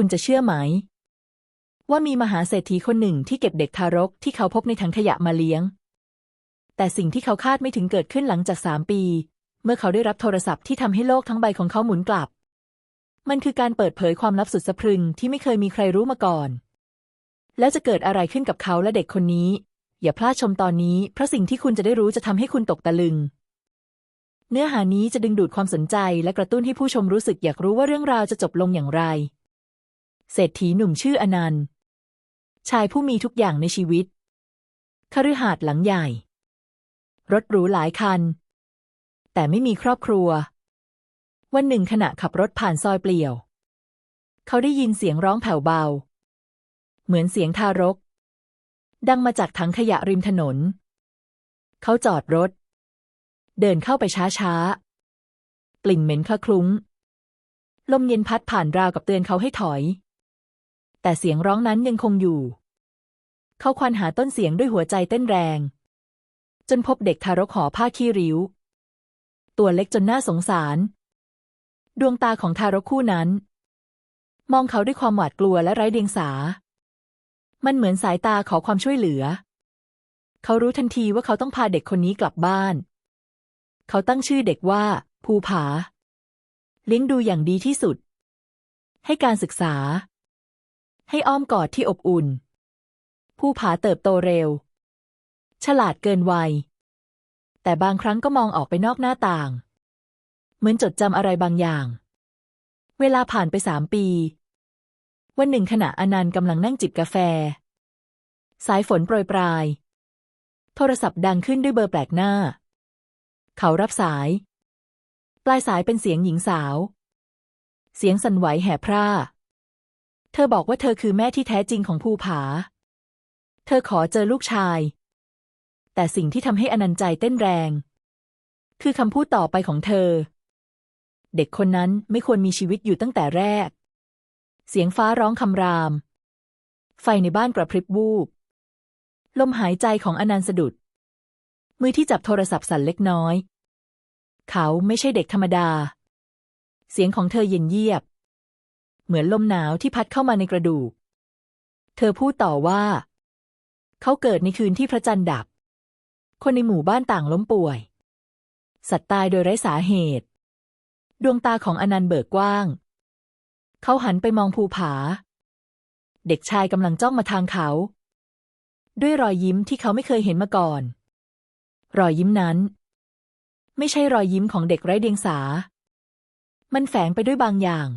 คุณจะเชื่อไหม ว่ามีมหาเศรษฐีคนหนึ่งที่เก็บเด็กทารกที่เขาพบในถังขยะมาเลี้ยง แต่สิ่งที่เขาคาดไม่ถึงเกิดขึ้นหลังจากสามปี เมื่อเขาได้รับโทรศัพท์ที่ทำให้โลกทั้งใบของเขาหมุนกลับ มันคือการเปิดเผยความลับสุดสะพรึงที่ไม่เคยมีใครรู้มาก่อน แล้วจะเกิดอะไรขึ้นกับเขาและเด็กคนนี้ อย่าพลาดชมตอนนี้เพราะสิ่งที่คุณจะได้รู้จะทำให้คุณตกตะลึงเนื้อหานี้จะดึงดูดความสนใจและกระตุ้นให้ผู้ชมรู้สึกอยากรู้ว่าเรื่องราวจะจบลงอย่างไร เศรษฐีหนุ่มชื่ออนันต์ ชายผู้มีทุกอย่างในชีวิตคฤหาสน์หลังใหญ่ รถหรูหลายคัน แต่ไม่มีครอบครัว วันหนึ่งขณะขับรถผ่านซอยเปลี่ยว เขาได้ยินเสียงร้องแผ่วเบา เหมือนเสียงทารก ดังมาจากถังขยะริมถนน เขาจอดรถ เดินเข้าไปช้าๆ กลิ่นเหม็นคละคลุ้ง ลมเย็นพัดผ่านราวกับเตือนเขาให้ถอย แต่เสียงร้องนั้นยังคงอยู่ เขาควานหาต้นเสียงด้วยหัวใจเต้นแรง จนพบเด็กทารกห่อผ้าขี้ริ้ว ตัวเล็กจนน่าสงสาร ดวงตาของทารกคู่นั้น มองเขาด้วยความหวาดกลัวและไร้เดียงสา มันเหมือนสายตาขอความช่วยเหลือ เขารู้ทันทีว่าเขาต้องพาเด็กคนนี้กลับบ้าน เขาตั้งชื่อเด็กว่า ภูผาเลี้ยงดูอย่างดีที่สุด ให้การศึกษา ให้อ้อมกอดที่อบอุ่นภูผาเติบโตเร็ว ฉลาดเกินวัย แต่บางครั้งก็มองออกไปนอกหน้าต่าง เหมือนจดจำอะไรบางอย่าง เวลาผ่านไปสามปี วันหนึ่งขณะอนันต์กำลังนั่งจิบกาแฟ สายฝนโปรยปลาย โทรศัพท์ดังขึ้นด้วยเบอร์แปลกหน้า เขารับสาย ปลายสายเป็นเสียงหญิงสาว เสียงสั่นไหวแห่พร่า เธอบอกว่าเธอคือแม่ที่แท้จริงของภูผา เธอขอเจอลูกชาย แต่สิ่งที่ทำให้อนันต์ใจเต้นแรง คือคำพูดต่อไปของเธอ เด็กคนนั้นไม่ควรมีชีวิตอยู่ตั้งแต่แรก เสียงฟ้าร้องคำราม ไฟในบ้านกระพริบวูบ ลมหายใจของอนันต์สะดุด มือที่จับโทรศัพท์สั่นเล็กน้อย เขาไม่ใช่เด็กธรรมดา เสียงของเธอเย็นเยียบ เหมือนลมหนาวที่พัดเข้ามาในกระดูก เธอพูดต่อว่า เขาเกิดในคืนที่พระจันทร์ดับ คนในหมู่บ้านต่างล้มป่วย สัตว์ตายโดยไร้สาเหตุ ดวงตาของอนันต์เบิกกว้าง เขาหันไปมองภูผา เด็กชายกำลังจ้องมาทางเขา ด้วยรอยยิ้มที่เขาไม่เคยเห็นมาก่อน รอยยิ้มนั้น ไม่ใช่รอยยิ้มของเด็กไร้เดียงสา มันแฝงไปด้วยบางอย่าง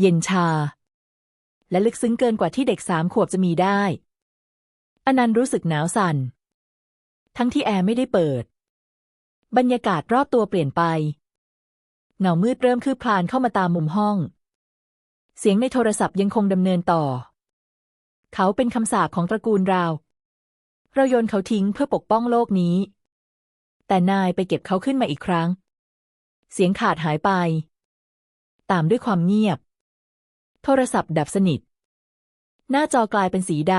เย็นชา และลึกซึ้งเกินกว่าที่เด็กสามขวบจะมีได้ อนันต์รู้สึกหนาวสั่น ทั้งที่แอร์ไม่ได้เปิด บรรยากาศรอบตัวเปลี่ยนไป เงามืดเริ่มคืบคลานเข้ามาตามมุมห้อง เสียงในโทรศัพท์ยังคงดำเนินต่อ เขาเป็นคำสาปของตระกูลเรา เราโยนเขาทิ้งเพื่อปกป้องโลกนี้ แต่นายไปเก็บเขาขึ้นมาอีกครั้ง เสียงขาดหายไป ตามด้วยความเงียบ โทรศัพท์ดับสนิท หน้าจอกลายเป็นสีด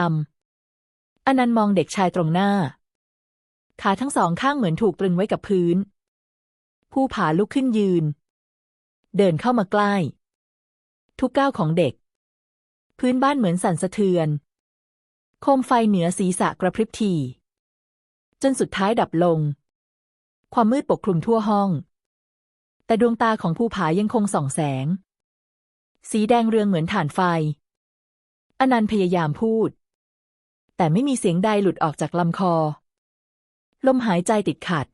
ำอนันต์มองเด็กชายตรงหน้า ขาทั้งสองข้างเหมือนถูกตรึงไว้กับพื้น ผู้ผาลุกขึ้นยืน เดินเข้ามาใกล้ ทุกก้าวของเด็ก พื้นบ้านเหมือนสั่นสะเทือน โคมไฟเหนือศีรษะกระพริบที จนสุดท้ายดับลง ความมืดปกคลุมทั่วห้อง แต่ดวงตาของภูผายังคงส่องแสง สีแดงเรืองเหมือนถ่านไฟ อนันต์พยายามพูด แต่ไม่มีเสียงใดหลุดออกจากลำคอ ลมหายใจติดขัด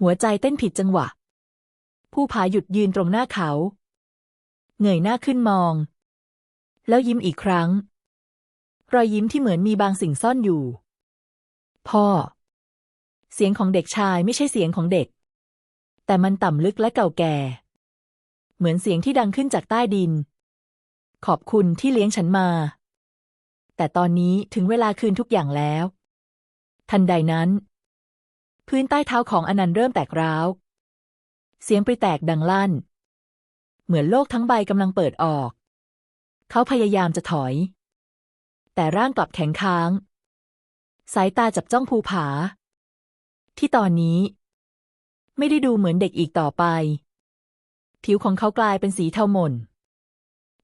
หัวใจเต้นผิดจังหวะ ผู้ผาหยุดยืนตรงหน้าเขา เงยหน้าขึ้นมอง แล้วยิ้มอีกครั้ง รอยยิ้มที่เหมือนมีบางสิ่งซ่อนอยู่ พ่อ เสียงของเด็กชายไม่ใช่เสียงของเด็ก แต่มันต่ำลึกและเก่าแก่ เหมือนเสียงที่ดังขึ้นจากใต้ดิน ขอบคุณที่เลี้ยงฉันมา แต่ตอนนี้ถึงเวลาคืนทุกอย่างแล้ว ทันใดนั้น พื้นใต้เท้าของอนันต์เริ่มแตกร้าว เสียงปริแตกดังลั่น เหมือนโลกทั้งใบกำลังเปิดออก เขาพยายามจะถอย แต่ร่างกลับแข็งค้าง สายตาจับจ้องภูผา ที่ตอนนี้ ไม่ได้ดูเหมือนเด็กอีกต่อไป ผิวของเขากลายเป็นสีเทาหม่น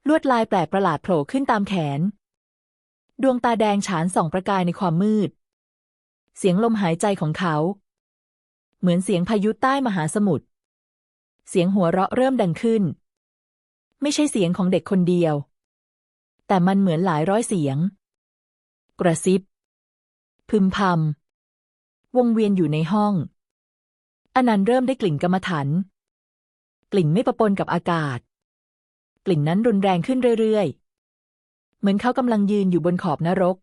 ลวดลายแปลกประหลาดโผล่ขึ้นตามแขน ดวงตาแดงฉานส่องประกายในความมืด เสียงลมหายใจของเขา เหมือนเสียงพายุใต้มหาสมุทร เสียงหัวเราะเริ่มดังขึ้น ไม่ใช่เสียงของเด็กคนเดียว แต่มันเหมือนหลายร้อยเสียง กระซิบ พึมพำวงเวียนอยู่ในห้อง อนันต์เริ่มได้กลิ่นกรรมฐาน กลิ่นไม่ประปนกับอากาศ กลิ่นนั้นรุนแรงขึ้นเรื่อยๆ เหมือนเขากำลังยืนอยู่บนขอบนรก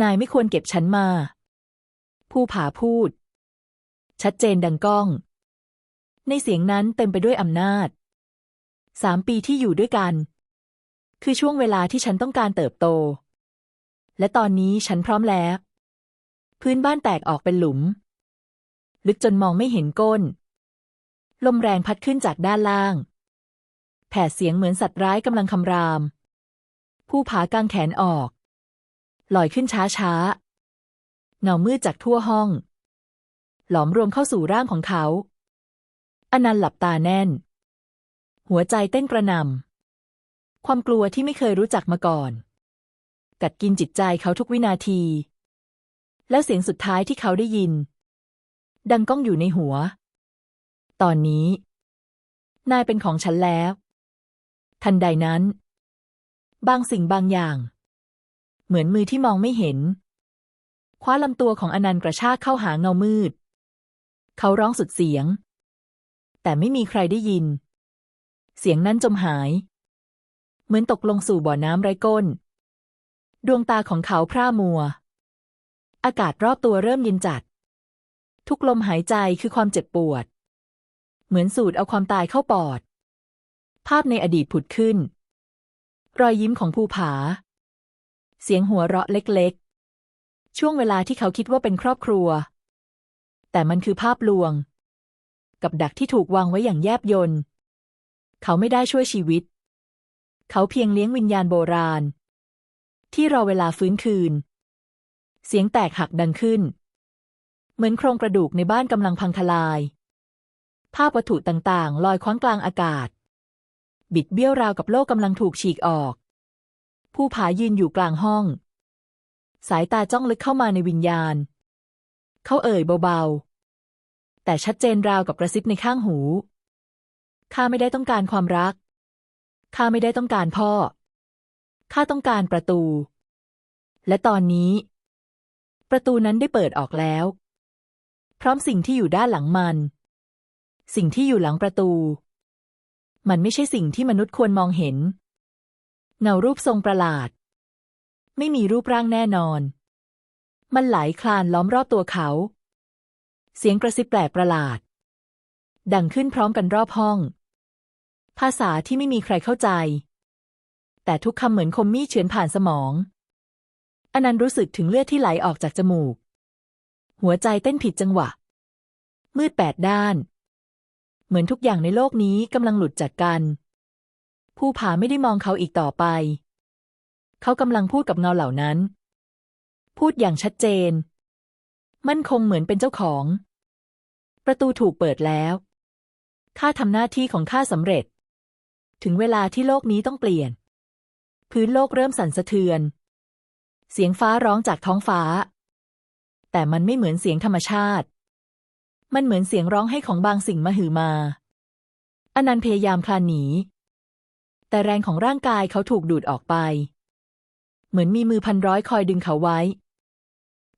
นายไม่ควรเก็บฉันมา ผู้ผาพูด ชัดเจนดังก้อง ในเสียงนั้นเต็มไปด้วยอำนาจ สามปีที่อยู่ด้วยกัน คือช่วงเวลาที่ฉันต้องการเติบโต และตอนนี้ฉันพร้อมแล้ว พื้นบ้านแตกออกเป็นหลุม ลึกจนมองไม่เห็นก้น ลมแรงพัดขึ้นจากด้านล่าง แผดเสียงเหมือนสัตว์ร้ายกำลังคำราม ผู้ผากางแขนออกลอยขึ้นช้าช้าๆเงามืดจากทั่วห้อง หลอมรวมเข้าสู่ร่างของเขา อนันต์หลับตาแน่น หัวใจเต้นกระนำความกลัวที่ไม่เคยรู้จักมาก่อน กัดกินจิตใจเขาทุกวินาที แล้วเสียงสุดท้ายที่เขาได้ยิน ดังก้องอยู่ในหัว ตอนนี้ นายเป็นของฉันแล้ว ทันใดนั้น บางสิ่งบางอย่าง เหมือนมือที่มองไม่เห็น คว้าลำตัวของอนันต์กระชากเข้าหาเงามืด เขาร้องสุดเสียง แต่ไม่มีใครได้ยิน เสียงนั้นจมหาย เหมือนตกลงสู่บ่อน้ำไร้ก้น ดวงตาของเขาพร่ามัว อากาศรอบตัวเริ่มเย็นจัด ทุกลมหายใจคือความเจ็บปวด เหมือนสูดเอาความตายเข้าปอด ภาพในอดีตผุดขึ้น รอยยิ้มของภูผา เสียงหัวเราะเล็กๆ ช่วงเวลาที่เขาคิดว่าเป็นครอบครัว แต่มันคือภาพลวง กับดักที่ถูกวางไว้อย่างแยบยนต์ เขาไม่ได้ช่วยชีวิต เขาเพียงเลี้ยงวิญญาณโบราณ ที่รอเวลาฟื้นคืน เสียงแตกหักดังขึ้น เหมือนโครงกระดูกในบ้านกำลังพังทลาย ภาพวัตถุต่างๆ ลอยคว้างกลางอากาศ บิดเบี้ยวราวกับโลกกำลังถูกฉีกออก ผู้ผายืนอยู่กลางห้อง สายตาจ้องลึกเข้ามาในวิญญาณ เขาเอ่ยเบาๆ แต่ชัดเจนราวกับกระซิบในข้างหู ข้าไม่ได้ต้องการความรัก ข้าไม่ได้ต้องการพ่อ ข้าต้องการประตู และตอนนี้ ประตูนั้นได้เปิดออกแล้ว พร้อมสิ่งที่อยู่ด้านหลังมัน สิ่งที่อยู่หลังประตู มันไม่ใช่สิ่งที่มนุษย์ควรมองเห็น เงารูปทรงประหลาด ไม่มีรูปร่างแน่นอน มันไหลคลานล้อมรอบตัวเขา เสียงกระซิบแปลกประหลาด ดังขึ้นพร้อมกันรอบห้อง ภาษาที่ไม่มีใครเข้าใจ แต่ทุกคำเหมือนคมมีดเฉือนผ่านสมองอนันต์รู้สึกถึงเลือดที่ไหลออกจากจมูก หัวใจเต้นผิดจังหวะ มืดแปดด้าน เหมือนทุกอย่างในโลกนี้กำลังหลุดจากกันผู้ผาไม่ได้มองเขาอีกต่อไป เขากำลังพูดกับเงาเหล่านั้น พูดอย่างชัดเจน มั่นคงเหมือนเป็นเจ้าของ ประตูถูกเปิดแล้ว ข้าทำหน้าที่ของข้าสำเร็จ ถึงเวลาที่โลกนี้ต้องเปลี่ยน พื้นโลกเริ่มสั่นสะเทือน เสียงฟ้าร้องจากท้องฟ้า แต่มันไม่เหมือนเสียงธรรมชาติ มันเหมือนเสียงร้องให้ของบางสิ่งมาหือมาอนันต์พยายามคลานหนี แต่แรงของร่างกายเขาถูกดูดออกไป เหมือนมีมือพันร้อยคอยดึงเขาไว้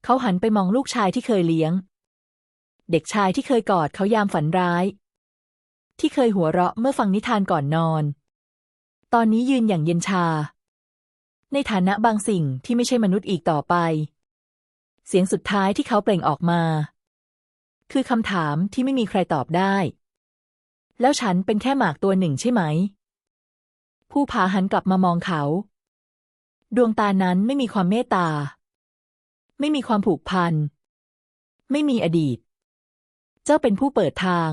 เขาหันไปมองลูกชายที่เคยเลี้ยง เด็กชายที่เคยกอดเขายามฝันร้าย ที่เคยหัวเราะเมื่อฟังนิทานก่อนนอน ตอนนี้ยืนอย่างเย็นชา ในฐานะบางสิ่งที่ไม่ใช่มนุษย์อีกต่อไป เสียงสุดท้ายที่เขาเปล่งออกมา คือคำถามที่ไม่มีใครตอบได้ แล้วฉันเป็นแค่หมากตัวหนึ่งใช่ไหม ผู้ผาหันกลับมามองเขา ดวงตานั้นไม่มีความเมตตา ไม่มีความผูกพัน ไม่มีอดีต เจ้าเป็นผู้เปิดทาง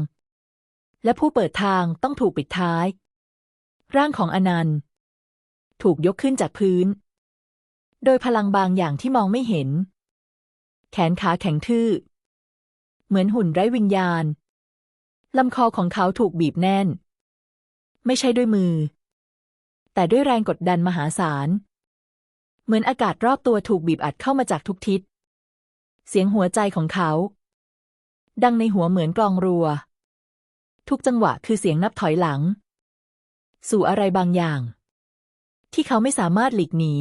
และผู้เปิดทางต้องถูกปิดท้าย ร่างของอนันต์ ถูกยกขึ้นจากพื้น โดยพลังบางอย่างที่มองไม่เห็น แขนขาแข็งทื่อ เหมือนหุ่นไร้วิญญาณลำคอของเขาถูกบีบแน่น ไม่ใช่ด้วยมือ แต่ด้วยแรงกดดันมหาศาล เหมือนอากาศรอบตัวถูกบีบอัดเข้ามาจากทุกทิศ เสียงหัวใจของเขา ดังในหัวเหมือนกลองรัว ทุกจังหวะคือเสียงนับถอยหลัง สู่อะไรบางอย่าง ที่เขาไม่สามารถหลีกหนี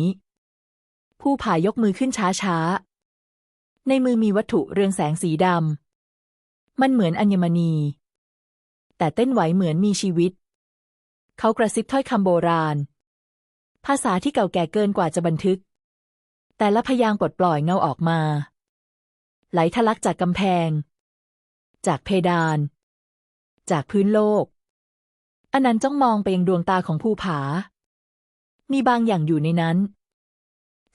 ผู้ผายกมือขึ้นช้าๆ ในมือมีวัตถุเรืองแสงสีดำ มันเหมือนอัญมณี แต่เต้นไหวเหมือนมีชีวิต เขากระซิบถ้อยคำโบราณ ภาษาที่เก่าแก่เกินกว่าจะบันทึก แต่ละพยางปลดปล่อยเงาออกมา ไหลทะลักจากกำแพง จากเพดาน จากพื้นโลกอนันต์จ้องมองไปยังดวงตาของภูผา มีบางอย่างอยู่ในนั้น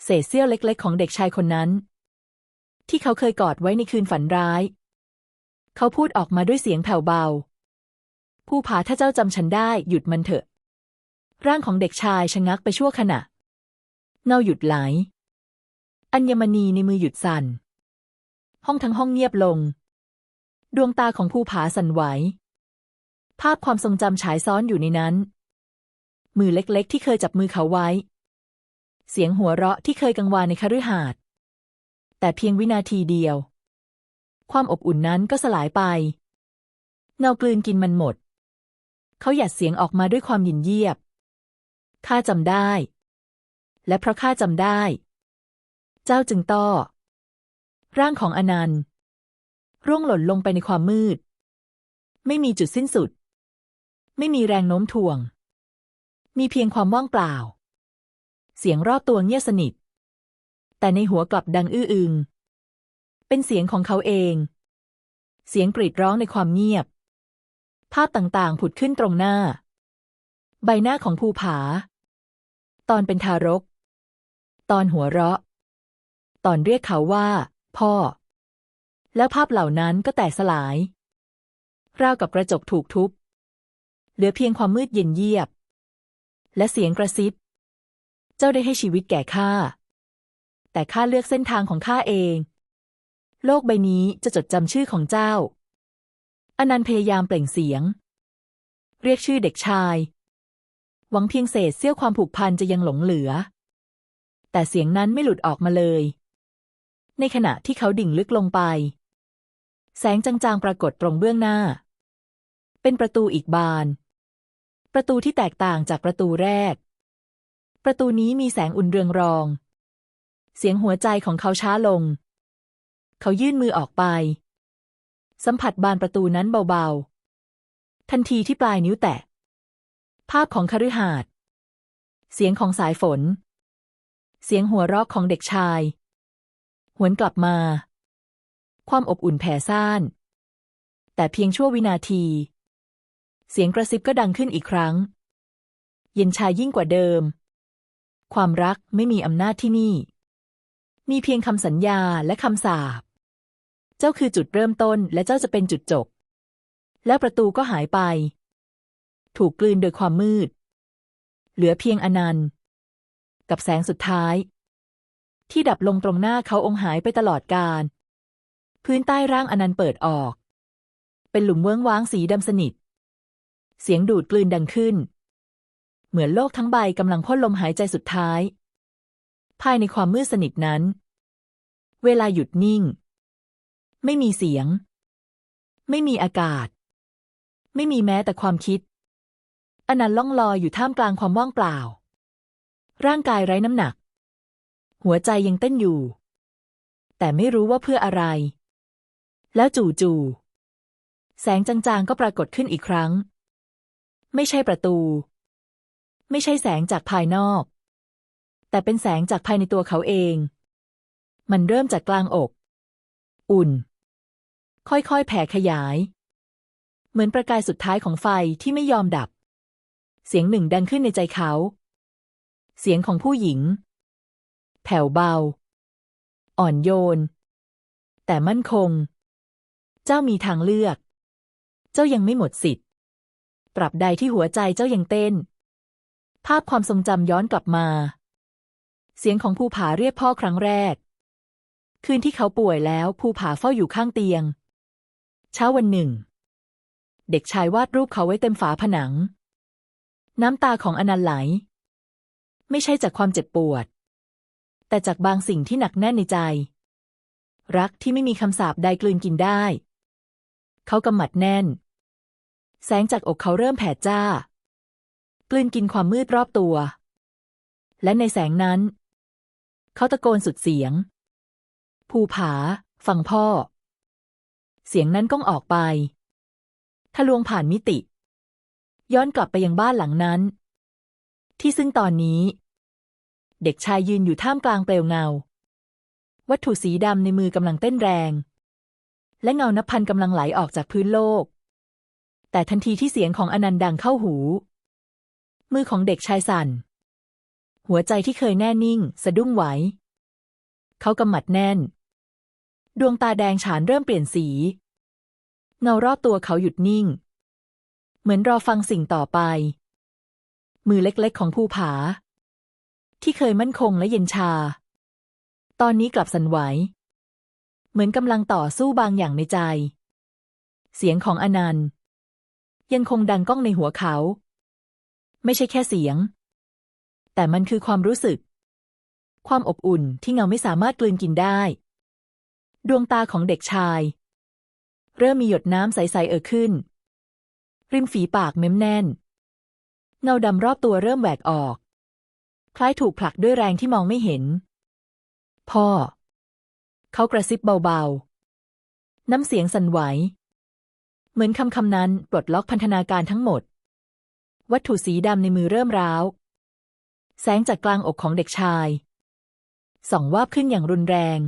เศษเสี้ยวเล็กๆ ของเด็กชายคนนั้น ที่เขาเคยกอดไว้ในคืนฝันร้าย เขาพูดออกมาด้วยเสียงแผ่วเบา ผู้ผาถ้าเจ้าจำฉันได้หยุดมันเถอะ ร่างของเด็กชายชะงักไปชั่วขณะ เงาหยุดไหล อัญมณีในมือหยุดสั่น ห้องทั้งห้องเงียบลง ดวงตาของผู้ผาสั่นไหว ภาพความทรงจำฉายซ้อนอยู่ในนั้น มือเล็กๆ ที่เคยจับมือเขาไว้ เสียงหัวเราะที่เคยกังวานในคฤหาสน์แต่เพียงวินาทีเดียว ความอบอุ่นนั้นก็สลายไป เงากลืนกินมันหมด เขาหยัดเสียงออกมาด้วยความหยินเยียบ ข้าจำได้ และเพราะข้าจำได้ เจ้าจึงต้อ ร่างของอนันต์ ร่วงหล่นลงไปในความมืด ไม่มีจุดสิ้นสุด ไม่มีแรงโน้มถ่วง มีเพียงความว่างเปล่า เสียงรอบตัวเงียบสนิท แต่ในหัวกลับดังอื้ออึง เป็นเสียงของเขาเอง เสียงกรีดร้องในความเงียบ ภาพต่างๆ ผุดขึ้นตรงหน้า ใบหน้าของภูผา ตอนเป็นทารก ตอนหัวเราะ ตอนเรียกเขาว่า พ่อ แล้วภาพเหล่านั้นก็แตกสลาย ราวกับกระจกถูกทุบ เหลือเพียงความมืดเย็นเยียบ และเสียงกระซิบ เจ้าได้ให้ชีวิตแก่ข้าแต่ข้าเลือกเส้นทางของข้าเอง โลกใบนี้จะจดจำชื่อของเจ้า อนันต์พยายามเปล่งเสียง เรียกชื่อเด็กชาย หวังเพียงเศษเสี้ยวความผูกพันจะยังหลงเหลือ แต่เสียงนั้นไม่หลุดออกมาเลย ในขณะที่เขาดิ่งลึกลงไป แสงจางๆปรากฏตรงเบื้องหน้า เป็นประตูอีกบาน ประตูที่แตกต่างจากประตูแรก ประตูนี้มีแสงอุ่นเรืองรอง เสียงหัวใจของเขาช้าลง เขายื่นมือออกไป สัมผัสบานประตูนั้นเบาๆ ทันทีที่ปลายนิ้วแตะ ภาพของคฤหาสน์เสียงของสายฝน เสียงหัวเราะของเด็กชาย หวนกลับมา ความอบอุ่นแผ่ซ่าน แต่เพียงชั่ววินาที เสียงกระซิบก็ดังขึ้นอีกครั้ง เย็นชายยิ่งกว่าเดิม ความรักไม่มีอำนาจที่นี่ มีเพียงคำสัญญาและคำสาป เจ้าคือจุดเริ่มต้นและเจ้าจะเป็นจุดจบ แล้วประตูก็หายไป ถูกกลืนโดยความมืด เหลือเพียงอนันต์ กับแสงสุดท้าย ที่ดับลงตรงหน้าเขาองหายไปตลอดกาลพื้นใต้ร่างอนันต์เปิดออก เป็นหลุมเวิ้งว้างสีดำสนิท เสียงดูดกลืนดังขึ้น เหมือนโลกทั้งใบกำลังพ่นลมหายใจสุดท้าย ภายในความมืดสนิทนั้น เวลาหยุดนิ่ง ไม่มีเสียง ไม่มีอากาศ ไม่มีแม้แต่ความคิดอนันต์ล่องลอยอยู่ท่ามกลางความว่างเปล่า ร่างกายไร้น้ำหนัก หัวใจยังเต้นอยู่ แต่ไม่รู้ว่าเพื่ออะไร แล้วจู่ๆแสงจางๆก็ปรากฏขึ้นอีกครั้ง ไม่ใช่ประตู ไม่ใช่แสงจากภายนอก แต่เป็นแสงจากภายในตัวเขาเอง มันเริ่มจากกลางอก อุ่น ค่อยๆ แผ่ขยาย เหมือนประกายสุดท้ายของไฟที่ไม่ยอมดับ เสียงหนึ่งดังขึ้นในใจเขา เสียงของผู้หญิง แผ่วเบา อ่อนโยน แต่มั่นคง เจ้ามีทางเลือก เจ้ายังไม่หมดสิทธิ์ตราบใดที่หัวใจเจ้ายังเต้น ภาพความทรงจำย้อนกลับมา เสียงของภูผาเรียกพ่อครั้งแรก คืนที่เขาป่วยแล้วภูผาเฝ้าอยู่ข้างเตียง เช้าวันหนึ่ง เด็กชายวาดรูปเขาไว้เต็มฝาผนัง น้ำตาของอนันต์ไหล ไม่ใช่จากความเจ็บปวด แต่จากบางสิ่งที่หนักแน่นในใจ รักที่ไม่มีคำสาปใดกลืนกินได้ เขากำหมัดแน่น แสงจากอกเขาเริ่มแผ่จ้า กลืนกินความมืดรอบตัว และในแสงนั้น เขาตะโกนสุดเสียง ภูผา ฟังพ่อ เสียงนั้นก้องออกไป ทะลวงผ่านมิติ ย้อนกลับไปยังบ้านหลังนั้น ที่ซึ่งตอนนี้ เด็กชายยืนอยู่ท่ามกลางเปลวเงา วัตถุสีดำในมือกำลังเต้นแรง และเงานับพันกำลังไหลออกจากพื้นโลก แต่ทันทีที่เสียงของอนันต์ดังเข้าหู มือของเด็กชายสั่น หัวใจที่เคยแน่นิ่ง สะดุ้งไหวเขากำหมัดแน่น ดวงตาแดงฉานเริ่มเปลี่ยนสี เงารอบตัวเขาหยุดนิ่ง เหมือนรอฟังสิ่งต่อไป มือเล็กๆของภูผา ที่เคยมั่นคงและเย็นชา ตอนนี้กลับสั่นไหว เหมือนกำลังต่อสู้บางอย่างในใจ เสียงของอนันต์ ยังคงดังก้องในหัวเขา ไม่ใช่แค่เสียง แต่มันคือความรู้สึกความอบอุ่นที่เงาไม่สามารถกลืนกินได้ ดวงตาของเด็กชาย เริ่มมีหยดน้ำใสๆเอ่อขึ้น ริมฝีปากเม้มแน่น เงาดำรอบตัวเริ่มแหวกออก คล้ายถูกผลักด้วยแรงที่มองไม่เห็น พ่อ เขากระซิบเบาๆ น้ำเสียงสั่นไหว เหมือนคำคำนั้นปลดล็อกพันธนาการทั้งหมด วัตถุสีดำในมือเริ่มร้าว แสงจากกลางอกของเด็กชายส่องวาบขึ้นอย่างรุนแรง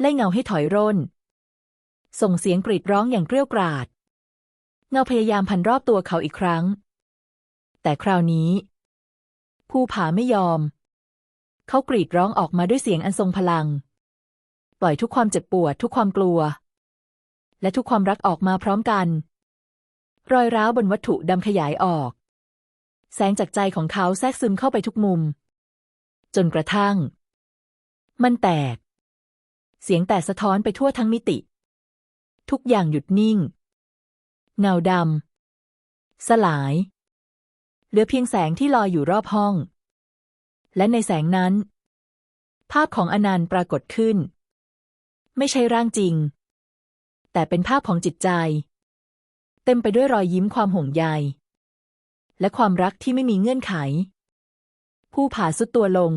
ไล่เงาให้ถอยร่น ส่งเสียงกรีดร้องอย่างเกรี้ยวกราด เงาพยายามพันรอบตัวเขาอีกครั้ง แต่คราวนี้ ภูผาไม่ยอม เขากรีดร้องออกมาด้วยเสียงอันทรงพลัง ปล่อยทุกความเจ็บปวดทุกความกลัว และทุกความรักออกมาพร้อมกัน รอยร้าวบนวัตถุดำขยายออก แสงจากใจของเขาแทรกซึมเข้าไปทุกมุม จนกระทั่ง มันแตก เสียงแตกสะท้อนไปทั่วทั้งมิติ ทุกอย่างหยุดนิ่ง เงาดำสลาย เหลือเพียงแสงที่ลอยอยู่รอบห้อง และในแสงนั้น ภาพของอนันต์ปรากฏขึ้น ไม่ใช่ร่างจริง แต่เป็นภาพของจิตใจ เต็มไปด้วยรอยยิ้มความห่วงใย และความรักที่ไม่มีเงื่อนไข ผู้ผ่าสุดตัวลง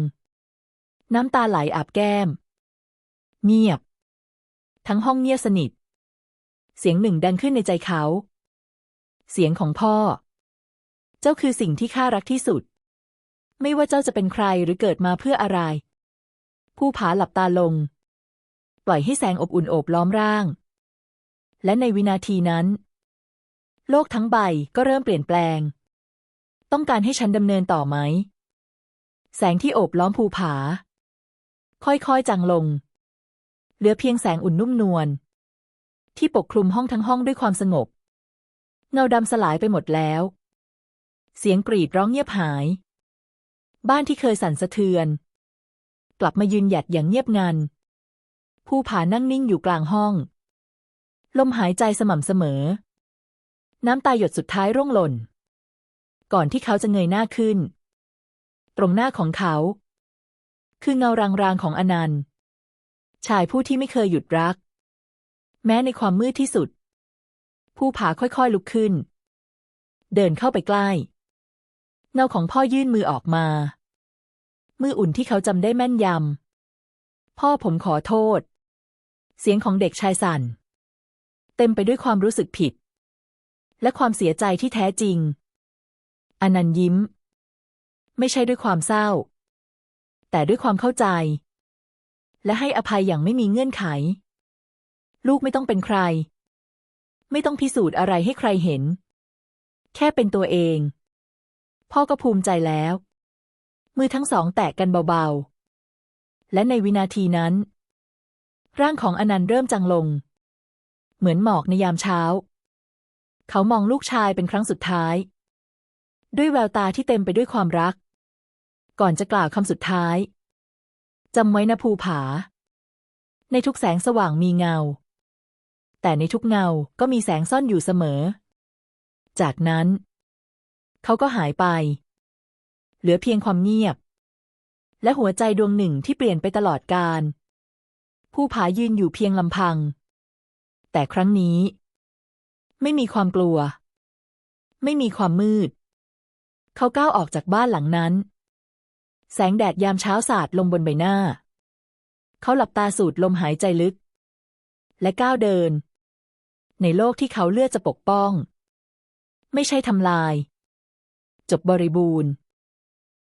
น้ำตาไหลอาบแก้ม เงียบ ทั้งห้องเงียบสนิท เสียงหนึ่งดังขึ้นในใจเขา เสียงของพ่อ เจ้าคือสิ่งที่ข้ารักที่สุด ไม่ว่าเจ้าจะเป็นใครหรือเกิดมาเพื่ออะไร ผู้ผาหลับตาลง ปล่อยให้แสงอบอุ่นโอบล้อมร่าง และในวินาทีนั้น โลกทั้งใบก็เริ่มเปลี่ยนแปลง ต้องการให้ฉันดำเนินต่อไหม แสงที่โอบล้อมภูผา ค่อยๆจางลง เหลือเพียงแสงอุ่นนุ่มนวลที่ปกคลุมห้องทั้งห้องด้วยความสงบ เงาดำสลายไปหมดแล้ว เสียงกรีดร้องเงียบหาย บ้านที่เคยสั่นสะเทือน กลับมายืนหยัดอย่างเงียบงัน ผู้ผานั่งนิ่งอยู่กลางห้อง ลมหายใจสม่ำเสมอ น้ำตาหยดสุดท้ายร่วงหล่น ก่อนที่เขาจะเงยหน้าขึ้น ตรงหน้าของเขา คือเงารางๆของอนันต์ ชายผู้ที่ไม่เคยหยุดรัก แม้ในความมืดที่สุด ผู้ผาค่อยๆลุกขึ้น เดินเข้าไปใกล้ เงาของพ่อยื่นมือออกมา มืออุ่นที่เขาจำได้แม่นยำ พ่อผมขอโทษ เสียงของเด็กชายสั่น เต็มไปด้วยความรู้สึกผิด และความเสียใจที่แท้จริง อนันต์ยิ้ม ไม่ใช่ด้วยความเศร้า แต่ด้วยความเข้าใจ และให้อภัยอย่างไม่มีเงื่อนไข ลูกไม่ต้องเป็นใคร ไม่ต้องพิสูจน์อะไรให้ใครเห็น แค่เป็นตัวเอง พ่อก็ภูมิใจแล้ว มือทั้งสองแตะกันเบาๆ และในวินาทีนั้น ร่างของอนันต์เริ่มจางลง เหมือนหมอกในยามเช้า เขามองลูกชายเป็นครั้งสุดท้าย ด้วยแววตาที่เต็มไปด้วยความรัก ก่อนจะกล่าวคำสุดท้าย จำไว้นะภูผา ในทุกแสงสว่างมีเงา แต่ในทุกเงาก็มีแสงซ่อนอยู่เสมอ จากนั้น เขาก็หายไป เหลือเพียงความเงียบ และหัวใจดวงหนึ่งที่เปลี่ยนไปตลอดกาลผู้ผายืนอยู่เพียงลำพัง แต่ครั้งนี้ ไม่มีความกลัว ไม่มีความมืด เขาก้าวออกจากบ้านหลังนั้น แสงแดดยามเช้าสาดลงบนใบหน้า เขาหลับตาสูดลมหายใจลึก และก้าวเดิน ในโลกที่เขาเลือกจะปกป้อง ไม่ใช่ทำลาย จบบริบูรณ์